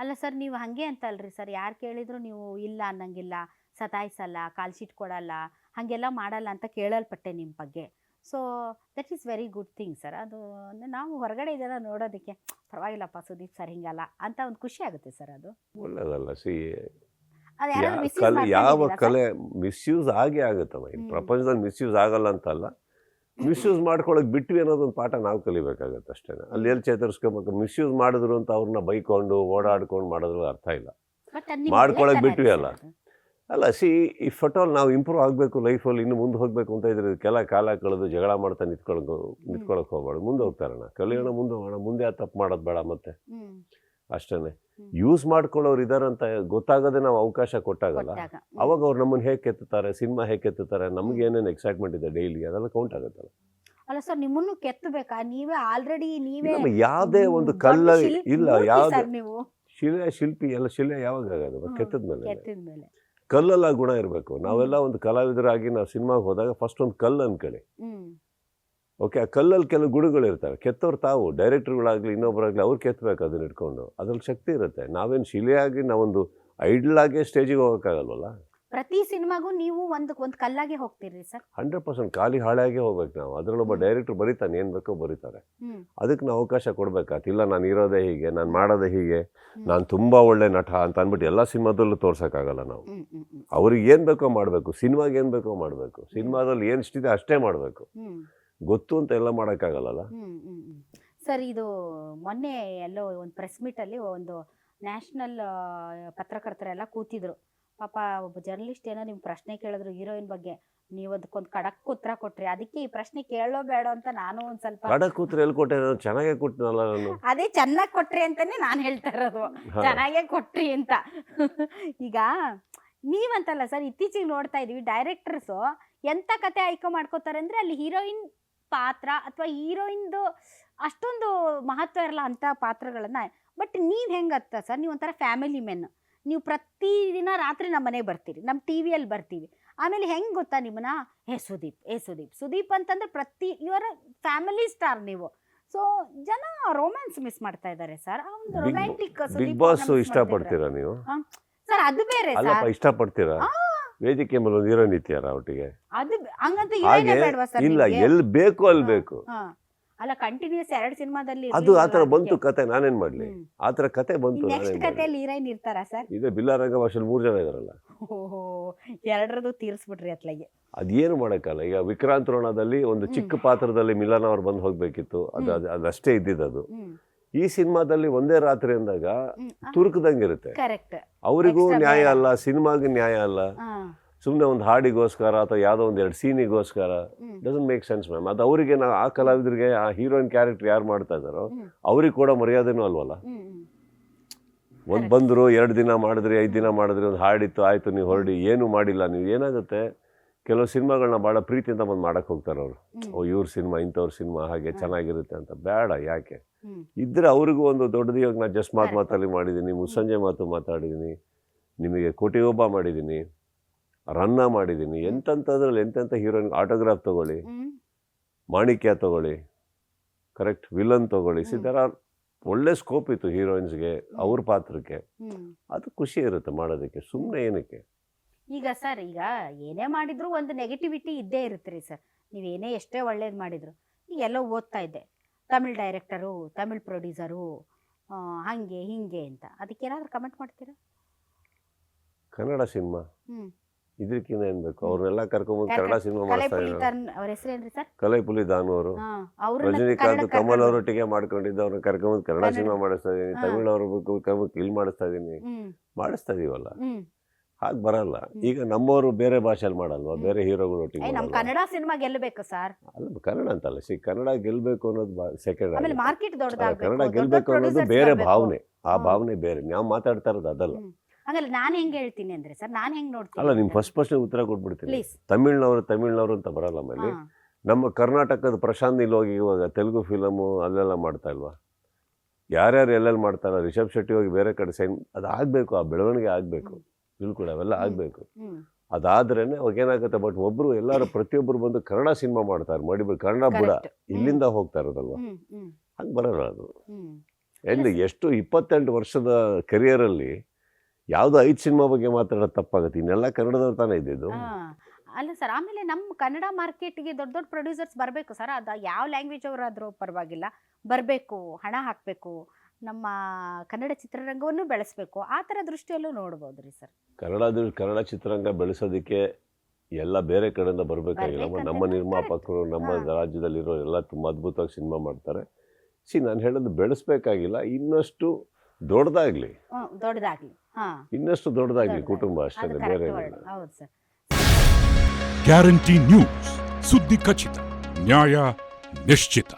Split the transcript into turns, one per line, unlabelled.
ಅಲ್ಲ ಸರ್ ನೀವು ಹಾಗೆ ಅಂತಲ್ರಿ ಸರ್. ಯಾರು ಕೇಳಿದ್ರು ನೀವು ಇಲ್ಲ ಅನ್ನಂಗಿಲ್ಲ. ಸತಾಯಿಸಲ್ಲ ಕಾಲ್ ಶೀಟ್ ಕೊಡಲ್ಲ ಹಾಗೆಲ್ಲ ಮಾಡಲ್ಲ ಅಂತ ಕೇಳಲ್ಪಟ್ಟೆ ನಿಮ್ಮ ಬಗ್ಗೆ. So that is very good thing sir ಅದು ನಾವು ಹೊರಗಡೆ ಇದೆಲ್ಲ ನೋಡೋದಕ್ಕೆ ಪರವಾಗಿಲ್ಲಪ್ಪ ಸುದೀಪ್ ಸರ್ ಹಿಂಗಲ್ಲ ಅಂತ ಒಂದು ಖುಷಿ ಆಗುತ್ತೆ ಸರ್ ಅದು.
ಒಳ್ಳೇದಲ್ಲ ಸಿ ಯಾವ? ಕಲೆ ಮಿಸ್ಯೂಸ್ ಆಗೇ ಆಗುತ್ತಮ್ಮ. ಪ್ರಪಂಚದಲ್ಲಿ ಮಿಸ್ಯೂಸ್ ಆಗಲ್ಲ ಅಂತಲ್ಲ. ಮಿಸ್ಯೂಸ್ ಮಾಡ್ಕೊಳಕ್ ಬಿಟ್ವಿ ಅನ್ನೋದೊಂದು ಪಾಠ ನಾವು ಕಲಿಬೇಕಾಗತ್ತೆ ಅಷ್ಟೇ ಅಲ್ಲಿ ಎಲ್ಲಿ ಚೇತರಿಸ್ಕೋಬೇಕು? ಮಿಸ್ಯೂಸ್ ಮಾಡಿದ್ರು ಅಂತ ಅವ್ರನ್ನ ಬೈಕೊಂಡು ಓಡಾಡ್ಕೊಂಡು ಮಾಡಿದ್ರು ಅರ್ಥ ಇಲ್ಲ. ಮಾಡ್ಕೊಳಕ್ ಬಿಟ್ವಿ ಅಲ್ಲ. ಅಲ್ಲ ಸಿ ಈ ಫಟೋಲ್ ನಾವು ಇಂಪ್ರೂವ್ ಆಗಬೇಕು ಲೈಫಲ್ಲಿ ಇನ್ನು ಮುಂದೆ ಹೋಗಬೇಕು ಅಂತ ಇದ್ರೆ ಕೆಲ ಕಾಲ ಕಳೆದು ಜಗಳ ಮಾಡ್ತಾ ನಿಂತ್ಕೊಳಕ್ಕೆ ನಿಂತ್ಕೊಳಕ್ಕೆ ಹೋಗ್ಬಾರ್ದು ಮುಂದೆ ಹೋಗ್ತಾರಣ ಕಲಿಯೋಣ ಮುಂದೆ ಹೋಗೋಣ. ಮುಂದೆ ಆ ತಪ್ಪು ಮಾಡೋದು ಬೇಡ ಮತ್ತೆ.
ಹ್ಮ್.
ಅಷ್ಟೇನೆ ಯೂಸ್ ಮಾಡ್ಕೊಳ್ಳೋರು ಇದಾರಂತ ಗೊತ್ತಾಗದೆ ನಾವು ಅವಕಾಶ ಕೊಟ್ಟಾಗಲ್ಲ?
ಕೊಟ್ಟಾಗ.
ಅವಾಗ ಅವ್ರು ನಮ್ಮನ್ನ ಹೇಗೆ ಕೆತ್ತುತ್ತಾರೆ ಸಿನಿಮಾ ಹೇಗೆ ಕೆತ್ತುತ್ತಾರೆ ನಮ್ಗೆ ಏನೇನು ಎಕ್ಸೈಟ್ಮೆಂಟ್ ಇದೆ ಡೈಲಿ ಅದೆಲ್ಲ ಕೌಂಟ್ ಆಗುತ್ತಲ್ಲ?
ಅಲ್ಲ ಸರ್ ನಿಮ್ಮನ್ನು ಕೆತ್ತಬೇಕಾ? ನೀವೇ ಆಲ್ರೆಡಿ ನೀವೇ
ಯಾವುದೇ ಒಂದು ಕಲ್ಲ ಇಲ್ಲ ಯಾವುದೇ
ನೀವು.
ಶಿಲೆ ಶಿಲ್ಪಿ ಎಲ್ಲ ಶಿಲೆ ಯಾವಾಗ ಆಗೋದು?
ಕೆತ್ತದ್ಮೇಲೆ?
ಕೆತ್ತದ ಮೇಲೆ ಕಲ್ಲಲ್ಲ ಗುಣ ಇರಬೇಕು. ನಾವೆಲ್ಲ ಒಂದು ಕಲಾವಿದರಾಗಿ ನಾವು ಸಿನಿಮಾಗೆ ಹೋದಾಗ ಫಸ್ಟ್ ಒಂದು ಕಲ್ಲು ಅನ್ಕೊಳ್ಳಿ ಓಕೆ ಆ ಕಲ್ಲಲ್ಲಿ ಕೆಲವು ಗುಡುಗಳು ಇರ್ತವೆ. ಕೆತ್ತವ್ರು ತಾವು ಡೈರೆಕ್ಟ್ರ್ಗಳಾಗಲಿ ಇನ್ನೊಬ್ಬರಾಗಲಿ ಅವ್ರು ಕೆತ್ತಬೇಕು ಅದನ್ನ ಇಟ್ಕೊಂಡು. ಅದ್ರಲ್ಲಿ ಶಕ್ತಿ ಇರುತ್ತೆ. ನಾವೇನು ಶಿಲೆಯಾಗಿ ನಾವೊಂದು ಐಡ್ಲಾಗೆ ಆಗಿ ಸ್ಟೇಜಿಗೆ ಹೋಗೋಕ್ಕಾಗಲ್ವಲ್ಲ?
ಪ್ರತಿ ಸಿನಿಮಾಗೂ ನೀವು ಒಂದು ಒಂದು ಕಲ್ಲಾಗೆ ಹೋಗ್ತೀರಿ ಸರ್.
ಹಂಡ್ರೆಡ್ ಪರ್ಸೆಂಟ್ ಖಾಲಿ ಹಾಳಾಗೆ ಹೋಗ್ಬೇಕು ನಾವು. ಅದರಲ್ಲೊಬ್ಬ ಡೈರೆಕ್ಟ್ರ್ ಬರೀತಾನೆ ಏನು ಬೇಕೋ ಬರೀತಾರೆ. ಅದಕ್ಕೆ ನಾವು ಅವಕಾಶ ಕೊಡ್ಬೇಕಾತ್. ಇಲ್ಲ ನಾನು ಇರೋದೇ ಹೀಗೆ ನಾನು ಮಾಡೋದೇ ಹೀಗೆ. ನಾನು ತುಂಬ ಒಳ್ಳೆ ನಟ ಅಂತ ಅಂದ್ಬಿಟ್ಟು ಎಲ್ಲ ಸಿನಿಮಾದಲ್ಲೂ ತೋರ್ಸೋಕ್ಕಾಗಲ್ಲ ನಾವು. ಅವ್ರಿಗೆ ಏನು ಬೇಕೋ ಮಾಡಬೇಕು. ಸಿನಿಮಾಗೆ ಏನು ಬೇಕೋ ಮಾಡಬೇಕು. ಸಿನಿಮಾದಲ್ಲಿ ಏನು ಇಷ್ಟಿದೆ ಅಷ್ಟೇ ಮಾಡಬೇಕು. ಗೊತ್ತು ಅಂತ ಎಲ್ಲ
ಹ್ಮ್ ಸರ್ ಇದು ಮೊನ್ನೆ ಎಲ್ಲೋ ಒಂದು ಪ್ರೆಸ್ ಮೀಟಲ್ಲಿ ಒಂದು ನ್ಯಾಷನಲ್ ಪತ್ರಕರ್ತರೆಲ್ಲ ಕೂತಿದ್ರು. ಪಾಪ ಒಬ್ಬ ಜರ್ನಲಿಸ್ಟ್ ಏನೋ ನಿಮ್ಗೆ ಪ್ರಶ್ನೆ ಕೇಳಿದ್ರು ಹೀರೋಯಿನ್ ಬಗ್ಗೆ. ನೀವು ಅದಕ್ಕೊಂದು ಖಡಕ್ ಉತ್ತರ ಕೊಟ್ರಿ. ಅದಕ್ಕೆ ಈ ಪ್ರಶ್ನೆ ಕೇಳೋ ಬೇಡ ಅಂತ ನಾನು ಒಂದ್ ಸ್ವಲ್ಪ
ಖಡಕ್ ಉತ್ತರ ಎಲ್ಲಿ ಕೊಟ್ಟೆ? ನಾನು ಚೆನ್ನಾಗೇ ಕೊಟ್ಟನಲ್ಲ ನಾನು.
ಅದೇ ಚೆನ್ನಾಗಿ ಕೊಟ್ರಿ ಅಂತಾನೆ ನಾನು ಹೇಳ್ತಾ ಇರೋದು. ಚೆನ್ನಾಗೇ ಕೊಟ್ರಿ ಅಂತ. ಈಗ ನೀವಂತಲ್ಲ ಸರ್ ಇತ್ತೀಚೆಗೆ ನೋಡ್ತಾ ಇದೀವಿ ಡೈರೆಕ್ಟರ್ಸು ಎಂತ ಕತೆ ಆಯ್ಕೆ ಮಾಡ್ಕೋತಾರೆ ಅಂದ್ರೆ ಅಲ್ಲಿ ಹೀರೋಯಿನ್ ಪಾತ್ರ ಅಥವಾ ಹೀರೋಯಿನ್ದು ಅಷ್ಟೊಂದು ಮಹತ್ವ ಇರಲ್ಲ ಅಂಥ ಪಾತ್ರಗಳನ್ನು. ಬಟ್ ನೀವು ಹೆಂಗತ್ತ ಸರ್? ನೀವು ಒಂಥರ ಫ್ಯಾಮಿಲಿ ಮೆನ್. ನೀವು ಪ್ರತಿದಿನ ರಾತ್ರಿ ನಮ್ಮ ಮನೆಗೆ ಬರ್ತೀರಿ ನಮ್ಮ ಟಿ ವಿಯಲ್ಲಿ ಬರ್ತೀವಿ. ಆಮೇಲೆ ಹೆಂಗೆ ಗೊತ್ತಾ ನಿಮ್ಮನ್ನ? ಹೇ ಸುದೀಪ್ ಏ ಸುದೀಪ್. ಸುದೀಪ್ ಅಂತಂದ್ರೆ ಪ್ರತಿ ಇವರ ಫ್ಯಾಮಿಲಿ ಸ್ಟಾರ್ ನೀವು. ಸೊ ಜನ ರೊಮ್ಯಾನ್ಸ್ ಮಿಸ್ ಮಾಡ್ತಾ ಇದ್ದಾರೆ ಸರ್. ರೊಮ್ಯಾಂಟಿಕ್
ಬಿಗ್ ಬಾಸ್ ಇಷ್ಟಪಡ್ತೀರಾ ನೀವು?
ಸರ್ ಅದು ಬೇರೆ
ಇಷ್ಟಪಡ್ತೀರಾ? ವೇದಿಕೆ ಮೇಲೆ ಒಂದು ಹೀರೋಯಿನ್ ಇತ್ಯಾರ ಒಟ್ಟಿಗೆ.
ಅದು ಹಂಗಂತ
ಹಾಗೆ ಇಲ್ಲ ಎಲ್ಲಿ ಬೇಕು ಅಲ್ಲಿ ಬೇಕು.
ಅಲ್ಲ ಕಂಟಿನ್ಯೂಸ್ ಎರಡು ಸಿನಿಮಾದಲ್ಲಿ
ಅದು ಆತರ ಥರ ಬಂತು ಕತೆ ನಾನೇನ್ ಮಾಡ್ಲಿ? ಆ ಥರ ಕತೆ ಬಂತು
ನೆಕ್ಸ್ಟ್ ಕಥೆಯಲ್ಲಿ ಹೀರೋಯಿನ್ ಇರ್ತಾರಾ ಸರ್?
ಇದೆ ಬಿಲ್ಲಾರಂಗ ಭಾಷೆಲಿ ಮೂರು ಜನ ಇದಾರಲ್ಲ.
ಓಹೋ ಎರಡರದು ತೀರಿಸ್ಬಿಟ್ರಿ ಅತ್ಲಾಗೆ.
ಅದೇನು ಮಾಡೋಕ್ಕಲ್ಲ ಈಗ ವಿಕ್ರಾಂತ್ ರೋಣದಲ್ಲಿ ಒಂದು ಚಿಕ್ಕ ಪಾತ್ರದಲ್ಲಿ ಮಿಲನ್ ಅವ್ರು ಬಂದು ಹೋಗ್ಬೇಕಿತ್ತು. ಅದು. ಅದು ಅದಷ್ಟೇ ಇದ್ದಿದ್ದು
ಹ್ಮ್.
ಈ ಸಿನಿಮಾದಲ್ಲಿ ಒಂದೇ ರಾತ್ರಿ ಅಂದಾಗ ತುರುಕದಂಗಿರುತ್ತೆ
ಕರೆಕ್ಟ್
ಅವರಿಗೂ ನ್ಯಾಯ ಅಲ್ಲ ಸಿನಿಮಾಗೆ ನ್ಯಾಯ ಅಲ್ಲ.
ಹಾ.
ಸುಮ್ಮನೆ ಒಂದು ಹಾಡಿಗೋಸ್ಕರ ಅಥವಾ ಯಾವುದೋ ಒಂದು ಎರಡು ಸೀನಿಗೋಸ್ಕರ ಡಸಂಟ್ ಮೇಕ್ ಸೆನ್ಸ್ ಮ್ಯಾಮ್ ಅದು ಅವರಿಗೆ ನಾವು ಆ ಕಲಾವಿದರಿಗೆ ಆ ಹೀರೋಯಿನ್ ಕ್ಯಾರೆಕ್ಟರ್ ಯಾರು ಮಾಡ್ತಾ ಇದ್ದಾರೋ. ಅವ್ರಿಗೆ ಕೂಡ ಮರ್ಯಾದೆನೂ ಅಲ್ವಲ್ಲ? ಒಂದು ಬಂದರು ಎರಡು ದಿನ ಮಾಡಿದ್ರಿ ಐದು ದಿನ ಮಾಡಿದ್ರಿ ಒಂದು ಹಾಡಿತ್ತು ಆಯ್ತು ನೀವು ಹೊರಡಿ ಏನು ಮಾಡಿಲ್ಲ ನೀವು ಏನಾಗುತ್ತೆ? ಕೆಲವು ಸಿನಿಮಾಗಳನ್ನ ಭಾಳ ಪ್ರೀತಿಯಿಂದ ಬಂದು ಮಾಡೋಕ್ಕೆ ಹೋಗ್ತಾರೆ ಅವರು. ಓ ಇವ್ರ ಸಿನಿಮಾ ಇಂಥವ್ರ ಸಿನಿಮಾ ಹಾಗೆ ಚೆನ್ನಾಗಿರುತ್ತೆ ಅಂತ. ಬೇಡ ಯಾಕೆ? ಇದ್ರೆ ಅವ್ರಿಗೂ ಒಂದು ದೊಡ್ಡದು ಇವಾಗ ನಾನು ಜಸ್ಟ್ ಮಾತು. ಮಾತಲ್ಲಿ ಮಾಡಿದ್ದೀನಿ ಮುಸ್ಸಂಜೆ ಮಾತು ಮಾತಾಡಿದ್ದೀನಿ ನಿಮಗೆ ಕೋಟಿಗೊಬ್ಬ ಮಾಡಿದ್ದೀನಿ ರನ್ನ ಮಾಡಿದ್ದೀನಿ. ಎಂತಂತದ್ರಲ್ಲಿ ಎಂತೆಂಥ ಹೀರೋಯಿನ್ ಆಟೋಗ್ರಾಫ್ ತಗೊಳ್ಳಿ ಮಾಣಿಕ್ಯ ತಗೊಳ್ಳಿ ಕರೆಕ್ಟ್ ವಿಲನ್ ತಗೊಳ್ಳಿ. See
hmm.
ದರ್ ಆರ್ ಒಳ್ಳೆ ಸ್ಕೋಪ್ ಇತ್ತು ಹೀರೋಯಿನ್ಸ್ಗೆ ಅವ್ರ ಪಾತ್ರಕ್ಕೆ. ಅದು ಖುಷಿ ಇರುತ್ತೆ ಮಾಡೋದಕ್ಕೆ ಸುಮ್ಮನೆ ಏನಕ್ಕೆ?
ಈಗ ಸರ್ ಈಗ ಏನೇ ಮಾಡಿದ್ರು ಒಂದು ನೆಗೆಟಿವಿಟಿ ಇದ್ದೇ ಇರುತ್ತೆ ರೀ ಸರ್ ನೀವೇನೇ ಎಷ್ಟೇ ಒಳ್ಳೇದು ಮಾಡಿದ್ರು. ಈಗ ಎಲ್ಲೋ ಓದ್ತಾ ಇದ್ದೆ. ತಮಿಳ್ ಡೈರೆಕ್ಟರು ತಮಿಳ್ ಪ್ರೊಡ್ಯೂಸರು ಹಂಗೆ ಹಿಂಗೆ ಅಂತ. ಅದಕ್ಕೆ ಏನಾದರೂ ಕಮೆಂಟ್ ಮಾಡ್ತೀರಾ?
ಕನ್ನಡ ಸಿನಿಮಾ ಇದಕ್ಕಿಂತ ಏನ್ ಬೇಕು? ಅವ್ರನ್ನೆಲ್ಲ ಕರ್ಕೊಂಡ್ಬಂದು ಕನ್ನಡ ಸಿನಿಮಾ ಮಾಡ್ತಾ
ಪುಲಿ
ಇದ್ದಾರೆ.
ಅವ್ರ ಹೆಸರೇನ್ರಿ ಸರ್?
ಕಲೆ ಪುಲಿ ದಾನು ಅವರು. ರಜನಿಕಾಂತ್ ಕಮಲ್ ಅವರೊಟ್ಟಿಗೆ ಮಾಡ್ಕೊಂಡಿದ್ದು ಅವ್ರನ್ನ ಕರ್ಕೊಂಬಂದು ಕನ್ನಡ. ಸಿನಿಮಾ ಮಾಡಿಸ್ತಾ ಇದೀನಿ. ತಮಿಳ್ ಅವ್ರ ಕರ್ಕೊಂಡು ಇಲ್ಲಿ ಮಾಡಿಸ್ತಾ ಇದೀನಿ ಮಾಡಿಸ್ತಾ ಇದೀವಲ್ಲ? ಹಾಗ ಬರಲ್ಲ. ಈಗ ನಮ್ಮವರು ಬೇರೆ ಭಾಷೆಯಲ್ಲಿ ಮಾಡಲ್ವಾ? ಬೇರೆ ಹೀರೋಗಳು ಒಟ್ಟಿಗೆ
ಏ ನಮ್ ಕನ್ನಡ ಸಿನಿಮಾ ಗೆಲ್ಲಬೇಕು ಸರ್.
ಅಲ್ಲ ಕನ್ನಡ ಅಂತಲ್ಲ. ಸಿ ಕನ್ನಡ ಗೆಲ್ಬೇಕು ಅನ್ನೋದು ಸೆಕೆಂಡ್
ಮಾರ್ಕೆಟ್ ದೊಡ್ಡದಾಗಬೇಕು
ಕನ್ನಡ ಗೆಲ್ಬೇಕು ಅನ್ನೋದು ಬೇರೆ ಭಾವನೆ. ಆ ಭಾವನೆ ಬೇರೆ. ನಾವು ಮಾತಾಡ್ತಾ ಇರೋದು ಅದಲ್ಲ.
ಹಂಗಲ್ಲ ನಾನು ಹೆಂಗೆ ಹೇಳ್ತೀನಿ ಅಂದ್ರೆ ಸರ್ ನಾನು ಹೆಂಗೆ ನೋಡ್ತೀನಿ
ಅಲ್ಲ ನಿಮ್ ಫಸ್ಟ್ ಫಸ್ಟ್ ಉತ್ತರ ಕೊಟ್ಬಿಡ್ತೀನಿ. ತಮಿಳ್ನವರು ತಮಿಳ್ನವರು ಅಂತ ಬರಲ್ಲ ಮೇಲೆ ನಮ್ಮ ಕರ್ನಾಟಕದ ಪ್ರಶಾಂತ್ ಇಲ್ಲಿ ಹೋಗಿ ಇವಾಗ ತೆಲುಗು ಫಿಲಮು ಅಲ್ಲೆಲ್ಲ ಮಾಡ್ತಾ ಇಲ್ವಾ? ಯಾರ್ಯಾರು ಎಲ್ಲೆಲ್ಲಿ ಮಾಡ್ತಾರ? ರಿಷಬ್ ಶೆಟ್ಟಿ ಹೋಗಿ ಬೇರೆ ಕಡೆ ಸೈನ್ ಅದು ಆಗಬೇಕು ಆ ಬೆಳವಣಿಗೆ ಆಗಬೇಕು. ತಿಳ್ಕೊಡಿ ಅವೆಲ್ಲ. ಆಗಬೇಕು.
ಹ್ಮ್.
ಅದಾದ್ರೇನೆ ಅವಾಗ ಏನಾಗುತ್ತೆ ಬಟ್ ಒಬ್ರು ಎಲ್ಲರೂ ಪ್ರತಿಯೊಬ್ಬರು ಬಂದು ಕನ್ನಡ ಸಿನಿಮಾ ಮಾಡ್ತಾರೆ. ಮಾಡಿ ಕನ್ನಡ ಬುಡ. ಇಲ್ಲಿಂದ ಹೋಗ್ತಾ ಇರೋದಲ್ವಾ?
ಹ್ಮ್ ಹ್ಮ್.
ಹಂಗೆ ಬರಲ್ಲ ಅದು.
ಹ್ಮ್.
ಎಂದು ಎಷ್ಟು ಇಪ್ಪತ್ತೆಂಟು ವರ್ಷದ ಕೆರಿಯರಲ್ಲಿ ಯಾವುದು ಐದು ಸಿನಿಮಾ ಬಗ್ಗೆ ಮಾತಾಡೋದು ತಪ್ಪಾಗುತ್ತೆ. ಇನ್ನೆಲ್ಲ ಕನ್ನಡದವ್ರು ತಾನೇ ಇದ್ದಿದ್ದು.
ಅಲ್ಲ ಸರ್ ಆಮೇಲೆ ನಮ್ಮ ಕನ್ನಡ ಮಾರ್ಕೆಟ್ಗೆ ದೊಡ್ಡ ದೊಡ್ಡ ಪ್ರೊಡ್ಯೂಸರ್ಸ್ ಬರಬೇಕು ಸರ್. ಅದು ಯಾವ ಲ್ಯಾಂಗ್ವೇಜ್ ಅವರಾದರೂ ಪರವಾಗಿಲ್ಲ. ಬರಬೇಕು ಹಣ ಹಾಕಬೇಕು ನಮ್ಮ ಕನ್ನಡ ಚಿತ್ರರಂಗವನ್ನು ಬೆಳೆಸಬೇಕು. ಆ ಥರ ದೃಷ್ಟಿಯಲ್ಲೂ ನೋಡ್ಬೋದು ರೀ ಸರ್.
ಕನ್ನಡ ಕನ್ನಡ ಚಿತ್ರರಂಗ ಬೆಳೆಸೋದಕ್ಕೆ ಎಲ್ಲ ಬೇರೆ ಕಡೆಯಿಂದ ಬರಬೇಕಾಗಿಲ್ಲ. ನಮ್ಮ ನಿರ್ಮಾಪಕರು ನಮ್ಮ ರಾಜ್ಯದಲ್ಲಿರೋ ಎಲ್ಲ ತುಂಬ ಅದ್ಭುತವಾಗಿ ಸಿನಿಮಾ ಮಾಡ್ತಾರೆ. ಸಿ ನಾನು ಹೇಳೋದು ಬೆಳೆಸ್ಬೇಕಾಗಿಲ್ಲ. ಇನ್ನಷ್ಟು ದೊಡ್ಡದಾಗ್ಲಿ.
ದೊಡ್ಡದಾಗಲಿ.
ಇನ್ನಷ್ಟು ದೊಡ್ಡದಾಗ್ಲಿ. ಕುಟುಂಬ ಅಷ್ಟೇ ಬೇರೆ
ಹೌದು ಸರ್
ಗ್ಯಾರಂಟಿ ನ್ಯೂಸ್ ಸುದ್ದಿ ಖಚಿತ ನ್ಯಾಯ ನಿಶ್ಚಿತ.